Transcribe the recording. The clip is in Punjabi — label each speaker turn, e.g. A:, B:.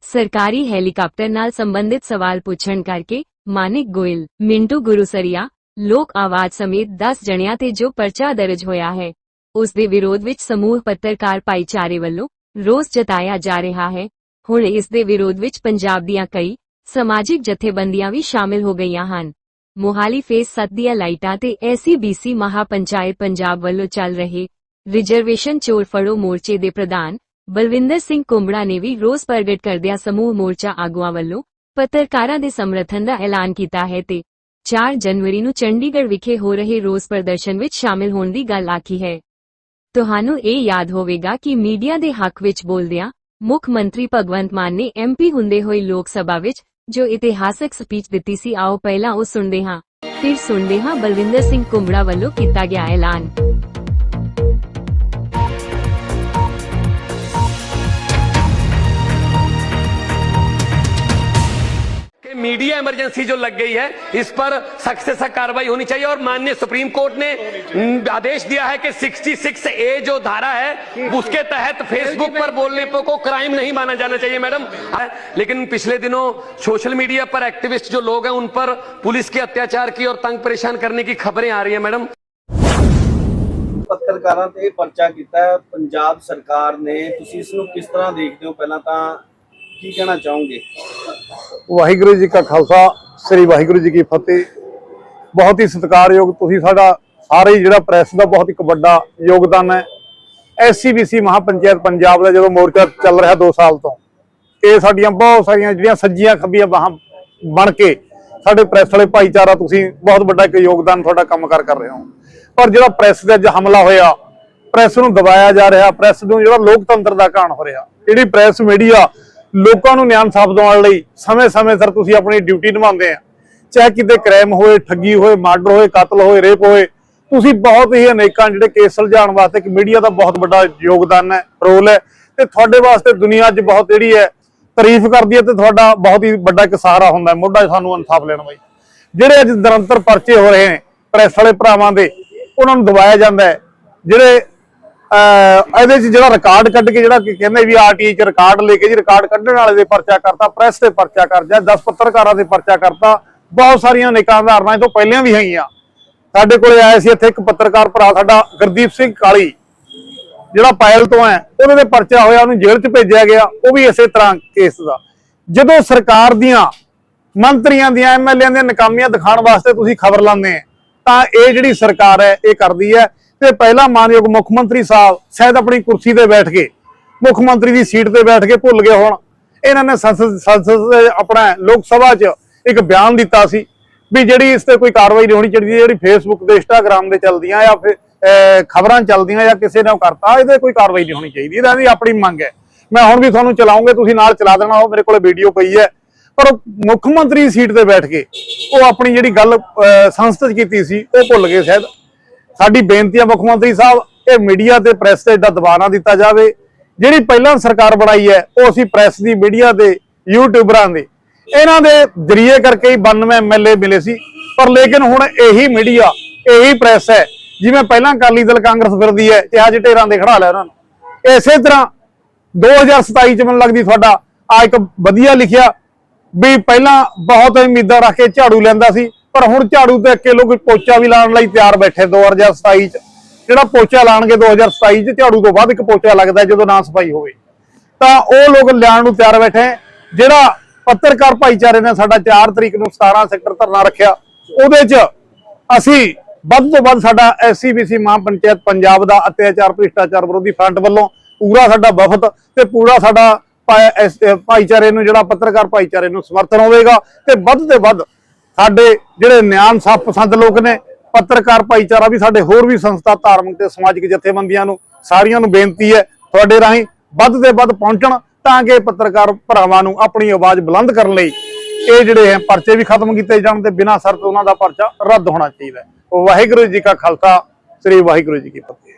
A: ਸਰਕਾਰੀ ਹੈਲੀਕਾਪਟਰ ਨਾਲ ਸੰਬੰਧਿਤ ਸਵਾਲ ਪੁੱਛਣ ਕਰਕੇ ਮਾਨਿਕ ਗੋਇਲ, ਮਿੰਟੂ ਗੁਰੂਸਰੀਆ, ਲੋਕ ਆਵਾਜ਼ ਸਮੇਤ 10 ਜਣਿਆਂ ਤੇ ਜੋ ਪਰਚਾ ਦਰਜ ਹੋਇਆ ਹੈ, ਉਸ ਦੇ ਵਿਰੋਧ ਵਿੱਚ ਸਮੂਹ ਪੱਤਰਕਾਰ ਭਾਈਚਾਰੇ ਵੱਲੋਂ ਰੋਸ ਜਤਾਇਆ ਜਾ ਰਿਹਾ ਹੈ। ਹੁਣ ਇਸ ਦੇ ਵਿਰੋਧ ਵਿੱਚ ਪੰਜਾਬ ਦੀਆਂ ਕਈ ਸਮਾਜਿਕ ਜਥੇਬੰਦੀਆਂ ਵੀ ਸ਼ਾਮਿਲ ਹੋ ਗਈਆਂ ਹਨ। ਮੋਹਾਲੀ ਫੇਸ 7 ਦੀਆਂ ਲਾਈਟਾਂ ਤੇ ਐਸਸੀਬੀਸੀ ਮਹਾਪੰਚਾਇਤ ਪੰਜਾਬ ਵੱਲੋਂ ਚੱਲ ਰਹੇ ਰਿਜ਼ਰਵੇਸ਼ਨ ਚੋਰ ਫੜੋ ਮੋਰਚੇ ਦੇ ਪ੍ਰਧਾਨ ਬਲਵਿੰਦਰ ਸਿੰਘ ਕੁੰਬੜਾ ਨੇ ਵੀ ਰੋਸ ਪ੍ਰਗਟ ਕਰਦਿਆਂ ਸਮੂਹ ਮੋਰਚਾ ਆਗੂਆਂ ਵੱਲੋਂ ਪੱਤਰਕਾਰਾਂ ਦੇ ਸਮਰਥਨ ਦਾ ਐਲਾਨ ਕੀਤਾ ਹੈ ਤੇ 4 ਜਨਵਰੀ ਨੂੰ ਚੰਡੀਗੜ੍ਹ ਵਿਖੇ ਹੋ ਰਹੇ ਰੋਸ ਪ੍ਰਦਰਸ਼ਨ ਵਿੱਚ ਸ਼ਾਮਿਲ ਹੋਣ ਦੀ ਗੱਲ ਆਖੀ ਹੈ। ਤੁਹਾਨੂੰ ਇਹ ਯਾਦ ਹੋਵੇਗਾ ਕਿ ਮੀਡੀਆ ਦੇ ਹੱਕ ਵਿੱਚ ਬੋਲਦਿਆਂ ਮੁੱਖ ਮੰਤਰੀ ਭਗਵੰਤ ਮਾਨ ਨੇ ਐਮਪੀ ਹੁੰਦੇ ਹੋਏ ਲੋਕ ਸਭਾ ਵਿੱਚ ਜੋ ਇਤਿਹਾਸਕ ਸਪੀਚ ਦਿੱਤੀ ਸੀ, ਆਓ ਪਹਿਲਾਂ ਉਹ ਸੁਣਦੇ ਹਾਂ। ਫਿਰ ਸੁਣਦੇ ਹਾਂ ਬਲਵਿੰਦਰ ਸਿੰਘ ਕੁੰਬੜਾ ਵੱਲੋਂ ਕੀਤਾ ਗਿਆ ਐਲਾਨ।
B: मीडिया इमरजेंसी जो लग गई है इस पर सख्त से सख्त कार्रवाई होनी चाहिए और माननीय सुप्रीम कोर्ट ने न, आदेश दिया है कि 66 ए जो धारा है उसके तहत फेसबुक पर बोलने पर को क्राइम नहीं माना जाना चाहिए मैडम है, लेकिन पिछले दिनों सोशल मीडिया पर एक्टिविस्ट जो लोग हैं उन पर पुलिस के अत्याचार की और तंग परेशान करने की खबरें आ रही है मैडम
C: ਪੱਤਰਕਾਰਾਂ ਤੇ ਇਹ ਪਰਚਾ ਕੀਤਾ ਹੈ ਪੰਜਾਬ ਸਰਕਾਰ ਨੇ ਤੁਸੀਂ ਇਸ ਨੂੰ ਕਿਸ ਤਰ੍ਹਾਂ ਦੇਖਦੇ ਹੋ ਪਹਿਲਾਂ ਤਾਂ ਕੀ ਕਹਿਣਾ ਚਾਹੋਗੇ?
D: ਵਾਹਿਗੁਰੂ ਜੀ ਕਾ ਖਾਲਸਾ, ਸ੍ਰੀ ਵਾਹਿਗੁਰੂ ਜੀ ਕੀ ਫਤਿਹ। ਬਹੁਤ ਹੀ ਸਤਿਕਾਰਯੋਗ ਤੁਸੀਂ ਸਾਡਾ ਸਾਰੇ ਹੀ ਜਿਹੜਾ ਪ੍ਰੈਸ ਦਾ ਬਹੁਤ ਇੱਕ ਵੱਡਾ ਯੋਗਦਾਨ ਹੈ। ਐਸਸੀਬੀਸੀ ਮਹਾਪੰਚਾਇਤ ਪੰਜਾਬ ਦਾ ਜਦੋਂ ਮੋਰਚਾ ਚੱਲ ਰਿਹਾ 2 ਸਾਲ ਤੋਂ, ਇਹ ਸਾਡੀਆਂ ਬਹੁਤ ਸਾਰੀਆਂ ਜਿਹੜੀਆਂ ਸੱਜੀਆਂ ਖੱਬੀਆਂ ਬਾਹਾਂ ਬਣ ਕੇ ਸਾਡੇ ਪ੍ਰੈਸ ਵਾਲੇ ਭਾਈਚਾਰਾ ਤੁਸੀਂ ਬਹੁਤ ਵੱਡਾ ਇੱਕ ਯੋਗਦਾਨ ਤੁਹਾਡਾ ਕੰਮ ਕਰ ਕਰ ਰਹੇ ਹੋ। ਪਰ ਜਿਹੜਾ ਪ੍ਰੈਸ ਦੇ ਅੱਜ ਹਮਲਾ ਹੋਇਆ, ਪ੍ਰੈਸ ਨੂੰ ਦਬਾਇਆ ਜਾ ਰਿਹਾ, ਪ੍ਰੈਸ ਨੂੰ ਜਿਹੜਾ ਲੋਕਤੰਤਰ ਦਾ ਘਾਣ ਹੋ ਰਿਹਾ, ਜਿਹੜੀ ਪ੍ਰੈਸ ਮੀਡੀਆ ਲੋਕਾਂ ਨੂੰ ਨਿਆਂ ਸਾਫ਼ ਦਿਵਾਉਣ ਲਈ ਸਮੇਂ-ਸਮੇਂ ਸਿਰ ਤੁਸੀਂ ਆਪਣੀ ਡਿਊਟੀ ਨਿਭਾਉਂਦੇ ਆ। ਚਾਹੇ ਕਿਤੇ ਕ੍ਰਾਈਮ ਹੋਏ, ਠੱਗੀ ਹੋਏ ਮਰਡਰ ਹੋਏ, ਕਤਲ ਹੋਏ ਰੇਪ ਹੋਏ, ਤੁਸੀਂ ਬਹੁਤ ਹੀ ਅਨੇਕਾਂ ਜਿਹੜੇ ਕੇਸ ਸੁਲਝਾਉਣ ਵਾਸਤੇ ਕਿ ਮੀਡੀਆ ਦਾ ਬਹੁਤ ਵੱਡਾ ਯੋਗਦਾਨ ਹੈ ਰੋਲ ਹੈ ਤੇ ਤੁਹਾਡੇ ਵਾਸਤੇ ਦੁਨੀਆ ਅੱਜ ਬਹੁਤ ਜਿਹੜੀ ਹੈ ਤਾਰੀਫ ਕਰਦੀ ਹੈ ਤੇ ਤੁਹਾਡਾ ਬਹੁਤ ਹੀ ਵੱਡਾ ਇੱਕ ਸਹਾਰਾ ਹੁੰਦਾ ਹੈ, ਮੋਢਾ ਸਾਨੂੰ ਇਨਸਾਫ ਲੈਣ ਲਈ ਜਿਹੜੇ ਅੱਜ ਨਿਰੰਤਰ ਪਰਚੇ ਹੋ ਰਹੇ ਨੇ ਪ੍ਰੈਸ ਵਾਲੇ ਭਰਾਵਾਂ ਦੇ, ਉਹਨਾਂ ਨੂੰ ਦਬਾਇਆ ਜਾਂਦਾ ਹੈ। ਜਿਹੜੇ ਇਹਦੇ 'ਚ ਜਿਹੜਾ ਰਿਕਾਰਡ ਕੱਢ ਕੇ ਜਿਹੜਾ ਕਹਿੰਦੇ ਵੀ ਆਰਟੀਆਈ 'ਚ ਰਿਕਾਰਡ ਲੈ ਕੇ ਜੀ ਰਿਕਾਰਡ ਕੱਢਣ ਵਾਲੇ ਦੇ ਪਰਚਾ ਕਰਤਾ ਪ੍ਰੈਸ ਤੇ ਪਰਚਾ ਕਰ ਜਾ 10 ਪੱਤਰਕਾਰਾਂ ਦੇ ਪਰਚਾ ਕਰਤਾ, ਬਹੁਤ ਸਾਰੀਆਂ ਨਿਕਾਂ ਧਾਰਨਾਵਾਂ ਇਹ ਤੋਂ ਪਹਿਲਾਂ ਵੀ ਹੈਗੀਆਂ। ਸਾਡੇ ਕੋਲੇ ਆਇਆ ਸੀ ਇੱਥੇ ਇੱਕ ਪੱਤਰਕਾਰ ਭਰਾ ਸਾਡਾ, ਗੁਰਦੀਪ ਸਿੰਘ ਕਾਲੀ, ਜਿਹੜਾ ਪਾਇਲ ਤੋਂ ਹੈ ਉਹਦੇ ਤੇ ਪਰਚਾ ਹੋਇਆ, ਉਹਨੂੰ ਜੇਲ੍ਹ 'ਚ ਭੇਜਿਆ ਗਿਆ, ਉਹ ਵੀ ਇਸੇ ਤਰ੍ਹਾਂ ਕੇਸ ਦਾ। ਜਦੋਂ ਸਰਕਾਰ ਦੀਆਂ ਮੰਤਰੀਆਂ ਦੀਆਂ ਐਮਐਲਏ ਦੀਆਂ ਨਕਾਮੀਆਂ ਦਿਖਾਉਣ ਵਾਸਤੇ ਤੁਸੀਂ ਖਬਰ ਲਾਉਂਦੇ ਤਾਂ ਇਹ ਜਿਹੜੀ ਸਰਕਾਰ ਹੈ, ਇਹ ਕਰਦੀ ਹੈ ਤੇ ਪਹਿਲਾਂ ਮਾਨਯੋਗ ਮੁੱਖ ਮੰਤਰੀ ਸਾਹਿਬ ਸ਼ਾਇਦ ਆਪਣੀ ਕੁਰਸੀ ਤੇ ਬੈਠ ਕੇ ਮੁੱਖ ਮੰਤਰੀ ਦੀ ਸੀਟ ਤੇ ਬੈਠ ਕੇ ਭੁੱਲ ਗਏ ਹੋਣ। ਇਹਨਾਂ ਨੇ ਸੰਸਦ ਸੰਸਦ ਆਪਣਾ ਲੋਕ ਸਭਾ 'ਚ ਇੱਕ ਬਿਆਨ ਦਿੱਤਾ ਸੀ ਵੀ ਜਿਹੜੀ ਇਸ ਤੇ ਕੋਈ ਕਾਰਵਾਈ ਨਹੀਂ ਹੋਣੀ ਚਾਹੀਦੀ ਜਿਹੜੀ ਫੇਸਬੁੱਕ ਤੇ ਇੰਸਟਾਗ੍ਰam ਤੇ ਚੱਲਦੀਆਂ ਜਾਂ ਫਿਰ ਖਬਰਾਂ ਚੱਲਦੀਆਂ ਜਾਂ ਕਿਸੇ ਨੇ ਉਹ ਕਰਤਾ ਇਹਦੇ ਕੋਈ ਕਾਰਵਾਈ ਨਹੀਂ ਹੋਣੀ ਚਾਹੀਦੀ। ਇਹਦਾ ਦੀ ਆਪਣੀ ਮੰਗ ਹੈ। ਮੈਂ ਹੁਣ ਵੀ ਤੁਹਾਨੂੰ ਚਲਾਉਂਗੇ ਤੁਸੀਂ ਨਾਲ ਚਲਾ ਦੇਣਾ ਉਹ ਮੇਰੇ ਕੋਲੇ ਵੀਡੀਓ ਪਈ ਹੈ। ਪਰ ਉਹ ਮੁੱਖ ਮੰਤਰੀ ਦੀ ਸੀਟ ਤੇ ਬੈਠ ਕੇ ਉਹ ਆਪਣੀ ਜਿਹੜੀ ਗੱਲ ਅਹ, ਸੰਸਦ 'ਚ ਕੀਤੀ ਸੀ ਉਹ ਭੁੱਲ ਗਏ ਸ਼ਾਇਦ। ਸਾਡੀ ਬੇਨਤੀ ਹੈ ਮੁੱਖ ਮੰਤਰੀ ਸਾਹਿਬ, ਇਹ ਮੀਡੀਆ ਤੇ ਪ੍ਰੈਸ ਤੇ ਏਡਾ ਦਬਾਅ ਨਾ ਦਿੱਤਾ ਜਾਵੇ। ਜਿਹੜੀ ਪਹਿਲਾਂ ਸਰਕਾਰ ਬਣਾਈ ਹੈ, ਉਹ ਅਸੀਂ ਪ੍ਰੈਸ ਦੀ, ਮੀਡੀਆ ਦੇ, ਯੂਟਿਊਬਰਾਂ ਦੇ। ਇਹਨਾਂ ਦੇ ਜਰੀਏ ਕਰਕੇ ਹੀ 92 ਐਮਐਲਏ ਮਿਲੇ ਸੀ। ਪਰ ਲੇਕਿਨ ਹੁਣ ਇਹੀ ਮੀਡੀਆ, ਇਹੀ ਪ੍ਰੈਸ ਹੈ, ਜਿਵੇਂ ਪਹਿਲਾਂ ਅਕਾਲੀ ਦਲ ਕਾਂਗਰਸ ਫਿਰਦੀ ਹੈ, ਤੇ ਅੱਜ ਢੇਰਾਂ ਦੇ ਖੜਾ ਲਿਆ ਉਹਨਾਂ ਨੂੰ। ਇਸੇ ਤਰ੍ਹਾਂ 2027 ਚ ਮੈਨੂੰ ਲੱਗਦੀ ਤੁਹਾਡਾ ਆ ਇੱਕ ਵਧੀਆ ਲਿਖਿਆ ਵੀ ਪਹਿਲਾਂ ਬਹੁਤ ਉਮੀਦਾਂ ਰੱਖ ਕੇ ਝਾੜੂ ਲੈਂਦਾ ਸੀ। ਪਰ ਹੁਣ ਝਾੜੂ ਤੇ ਕੇ ਲੋਕ ਪੋਚਾ ਵੀ ਲਾਉਣ ਲਈ ਤਿਆਰ ਬੈਠੇ 2027 ਚ। ਜਿਹੜਾ ਪੋਚਾ ਲਾਣਗੇ 2027 ਚ, ਝਾੜੂ ਤੋਂ ਬਾਅਦ ਇੱਕ ਪੋਚਾ ਲੱਗਦਾ ਜਦੋਂ ਨਾ ਸਫ਼ਾਈ ਹੋਵੇ। ਤਾਂ ਉਹ ਲੋਕ ਲਿਆਉਣ ਨੂੰ ਤਿਆਰ ਬੈਠੇ ਜਿਹੜਾ ਪੱਤਰਕਾਰ ਭਾਈਚਾਰੇ ਨੇ ਸਾਡਾ 4 ਤਰੀਕ ਨੂੰ 17 ਸੈਕਟਰ ਧਰਨਾ ਰੱਖਿਆ, ਉਹਦੇ 'ਚ ਅਸੀਂ ਵੱਧ ਤੋਂ ਵੱਧ ਸਾਡਾ ਐਸਸੀਬੀਸੀ ਮਹਾਪੰਚਾਇਤ ਪੰਜਾਬ ਦਾ ਅਤਿਆਚਾਰ, ਭ੍ਰਿਸ਼ਟਾਚਾਰ ਵਿਰੋਧੀ ਫਰੰਟ ਵੱਲੋਂ ਪੂਰਾ ਸਾਡਾ ਵਫਦ ਤੇ ਪੂਰਾ ਸਾਡਾ ਭਾਈਚਾਰੇ ਨੂੰ ਜਿਹੜਾ ਪੱਤਰਕਾਰ ਭਾਈਚਾਰੇ ਨੂੰ ਸਮਰਥਨ ਹੋਵੇਗਾ ਤੇ ਵੱਧ ਤੇ ਵੱਧ ਸਾਡੇ ਜਿਹੜੇ ਨਿਆਂ ਸਾਫ਼ ਪਸੰਦ ਲੋਕ ਨੇ, ਪੱਤਰਕਾਰ ਭਾਈਚਾਰਾ ਵੀ ਸਾਡੇ ਹੋਰ ਵੀ ਸੰਸਥਾ ਧਾਰਮਿਕ ਤੇ ਸਮਾਜਿਕ ਜਥੇਬੰਦੀਆਂ ਨੂੰ ਸਾਰੀਆਂ ਨੂੰ ਬੇਨਤੀ ਹੈ ਤੁਹਾਡੇ ਰਾਹੀਂ ਵੱਧ ਤੇ ਵੱਧ ਪਹੁੰਚਣ ਤਾਂ ਕਿ ਪੱਤਰਕਾਰ ਭਰਾਵਾਂ ਨੂੰ ਆਪਣੀ ਆਵਾਜ਼ ਬੁਲੰਦ ਕਰਨ ਲਈ ਇਹ ਜਿਹੜੇ ਹੈ ਪਰਚੇ ਵੀ ਖਤਮ ਕੀਤੇ ਜਾਣ ਤੇ ਬਿਨਾਂ ਸ਼ਰਤ ਉਹਨਾਂ ਦਾ ਪਰਚਾ ਰੱਦ ਹੋਣਾ ਚਾਹੀਦਾ ਵਾਹਿਗੁਰੂ ਜੀ ਕਾ ਖਾਲਸਾ, ਸ੍ਰੀ ਵਾਹਿਗੁਰੂ ਜੀ ਕੀ ਫਤਿਹ।